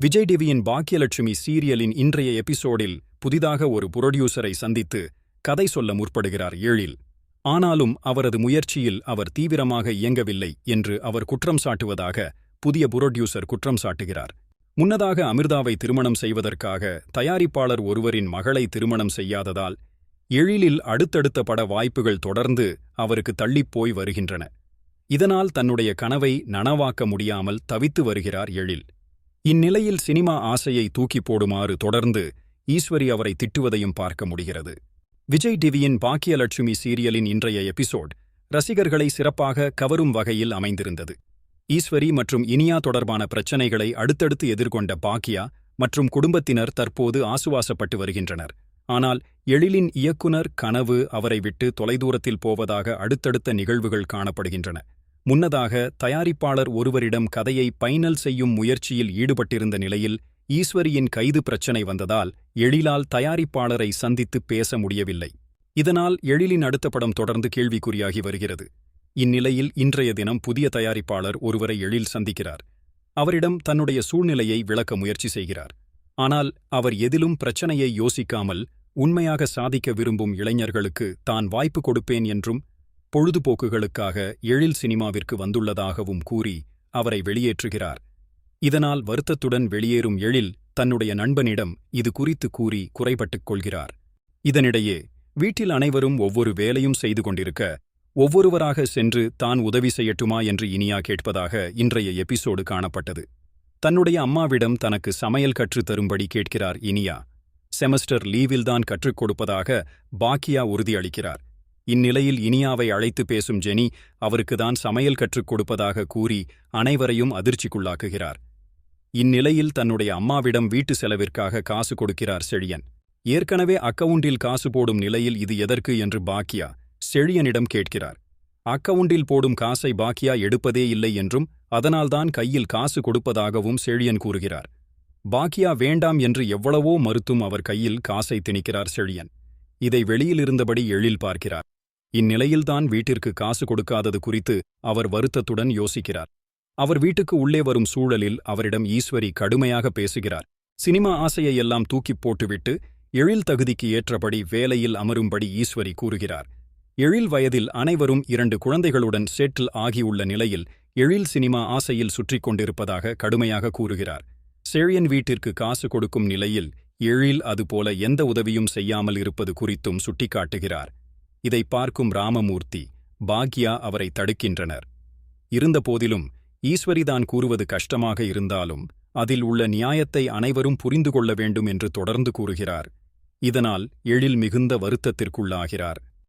விஜய் டிவியின் பாக்கியலட்சுமி சீரியலின் இன்றைய எபிசோடில் புதிதாக ஒரு புரொடியூசரை சந்தித்து கதை சொல்ல முற்படுகிறார் ஏழில். ஆனாலும் அவரது முயற்சியில் அவர் தீவிரமாக இயங்கவில்லை என்று அவர் குற்றம் சாட்டுவதாக புதிய புரொடியூசர் குற்றம் சாட்டுகிறார். முன்னதாக அமிர்தாவை திருமணம் செய்வதற்காக தயாரிப்பாளர் ஒருவரின் மகளை திருமணம் செய்யாததால் எழிலில் அடுத்தடுத்த பட வாய்ப்புகள் தொடர்ந்து அவருக்கு தள்ளிப் போய் வருகின்றன. இதனால் தன்னுடைய கனவை நனவாக்க முடியாமல் தவித்து வருகிறார் எழில் இந்நிலையில் சினிமா ஆசையை தூக்கி போடுமாறு தொடர்ந்து ஈஸ்வரி அவரை திட்டுவதையும் பார்க்க முடிகிறது. விஜய் டிவியின் பாக்கியலட்சுமி சீரியலின் இன்றைய எபிசோட் ரசிகர்களை சிறப்பாக கவரும் வகையில் அமைந்திருந்தது. ஈஸ்வரி மற்றும் இனியா தொடர்பான பிரச்சனைகளை அடுத்தடுத்து எதிர்கொண்ட பாக்கியா மற்றும் குடும்பத்தினர் தற்போது ஆசுவாசப்பட்டு வருகின்றனர். ஆனால் எழிலின் இயக்குனர் கனவு அவரை விட்டு தொலைதூரத்தில் போவதாக அடுத்தடுத்த நிகழ்வுகள் காணப்படுகின்றன. முன்னதாக தயாரிப்பாளர் ஒருவரிடம் கதையை பைனல் செய்யும் முயற்சியில் ஈடுபட்டிருந்த நிலையில் ஈஸ்வரியின் கைது பிரச்சனை வந்ததால் எழிலால் தயாரிப்பாளரை சந்தித்து பேச முடியவில்லை. இதனால் எழிலின் அடுத்த படம் தொடர்ந்து கேள்விக்குறியாகி வருகிறது. இந்நிலையில் இன்றைய தினம் புதிய தயாரிப்பாளர் ஒருவரை எழில் சந்திக்கிறார். அவரிடம் தன்னுடைய சூழ்நிலையை விளக்க முயற்சி செய்கிறார். ஆனால் அவர் எதிலும் பிரச்சனையை யோசிக்காமல் உண்மையாக சாதிக்க விரும்பும் இளைஞர்களுக்கு தான் வாய்ப்பு கொடுப்பேன் என்றும் பொழுதுபோக்குகளுக்காக எழில் சினிமாவிற்கு வந்துள்ளதாகவும் கூறி அவரை வெளியேற்றுகிறார். இதனால் வருத்தத்துடன் வெளியேறும் எழில் தன்னுடைய நண்பனிடம் இது குறித்து கூறி குறைபட்டுக் கொள்கிறார். இதனிடையே வீட்டில் அனைவரும் ஒவ்வொரு வேலையும் செய்து கொண்டிருக்க ஒவ்வொருவராக சென்று தான் உதவி செய்யட்டுமா என்று இனியா கேட்பதாக இன்றைய எபிசோடு காணப்பட்டது. தன்னுடைய அம்மாவிடம் தனக்கு சமையல் கற்றுத் தரும்படி கேட்கிறார் இனியா. செமஸ்டர் லீவில்தான் கற்றுக் கொடுப்பதாக பாக்கியா உறுதியளிக்கிறார். இந்நிலையில் இனியாவை அழைத்து பேசும் ஜெனி அவருக்குதான் சமையல் கற்றுக் கொடுப்பதாக கூறி அனைவரையும் அதிர்ச்சிக்குள்ளாக்குகிறார். இந்நிலையில் தன்னுடைய அம்மாவிடம் வீட்டு செலவிற்காக காசு கொடுக்கிறார் செழியன். ஏற்கனவே அக்கவுண்டில் காசு போடும் நிலையில் இது எதற்கு என்று பாக்கியா செழியனிடம் கேட்கிறார். அக்கவுண்டில் போடும் காசை பாக்கியா எடுப்பதே இல்லை என்றும் அதனால்தான் கையில் காசு கொடுப்பதாகவும் செழியன் கூறுகிறார். பாக்கியா வேண்டாம் என்று எவ்வளவோ மறுத்தும் அவர் கையில் காசை திணிக்கிறார் செழியன். இதை வெளியிலிருந்தபடி எழில் பார்க்கிறார். இந்நிலையில்தான் வீட்டிற்கு காசு கொடுக்காதது குறித்து அவர் வருத்தத்துடன் யோசிக்கிறார். அவர் வீட்டுக்கு உள்ளே வரும் சூழலில் அவரிடம் ஈஸ்வரி கடுமையாக பேசுகிறார். சினிமா ஆசையை எல்லாம் தூக்கிப் போட்டுவிட்டு எழில் தகுதிக்கு ஏற்றபடி வேலையில் அமரும்படி ஈஸ்வரி கூறுகிறார். எழில் வயதில் அனைவரும் இரண்டு குழந்தைகளுடன் செட்டில் ஆகியுள்ள நிலையில் எழில் சினிமா ஆசையில் சுற்றிக் கொண்டிருப்பதாக கடுமையாக கூறுகிறார். செழியன் வீட்டிற்கு காசு கொடுக்கும் நிலையில் எழில் அதுபோல எந்த உதவியும் செய்யாமல் இருப்பது குறித்தும் சுட்டிக்காட்டுகிறார். இதை பார்க்கும் ராமமூர்த்தி பாக்யா அவரை தடுக்கின்றனர். இருந்தபோதிலும் ஈஸ்வரிதான் கூறுவது கஷ்டமாக இருந்தாலும் அதில் உள்ள நியாயத்தை அனைவரும் புரிந்து கொள்ள வேண்டும் என்று தொடர்ந்து கூறுகிறார். இதனால் எழில் மிகுந்த வருத்தத்திற்குள்ளாகிறார்.